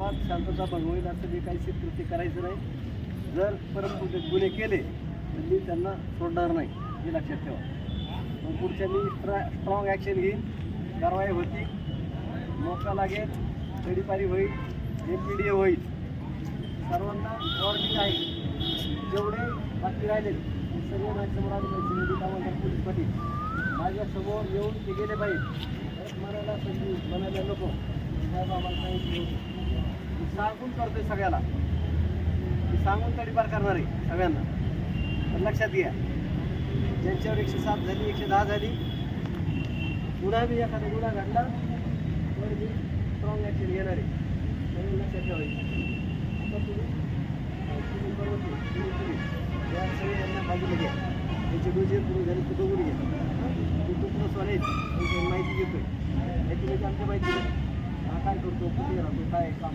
शांतता भंगवेल असं जे काही कृती करायचं नाही. जर परंतु गुन्हे केले तर मी त्यांना सोडणार नाही हे लक्षात ठेवा. मग पुढच्या मी स्ट्रा स्ट्रॉंग ॲक्शन घेईन. कारवाई होती मोका लागेल तडीपारी होईल एम पी डी होईल. सर्वांना वॉर्निंग आहे. जेवढे बाकी राहिले सर्व माझ्यासमोर आले पाहिजे कामांना पोलीस पाटील माझ्यासमोर येऊन ते गेले पाहिजे. मनाला संधी बनायला नको. साहेब आम्हाला सांगितलं सांगून करतोय सगळ्याला. मी सांगून तडीपार करणार आहे सगळ्यांना. पण लक्षात घ्या ज्यांच्यावर एकशे सात झाली एकशे दहा झाली पुन्हा मी एखादा गुन्हा घडला तर मी स्ट्रॉंग ॲक्शन घेणार आहे. म्हणून लक्षात ठेवायचं आता तुम्ही तुम्ही या सगळे बाजूला घ्या. त्यांचे डोजे पूर्ण झाले ते बघून घ्या मी तुमचं Nandun po po yun, doon tayo sa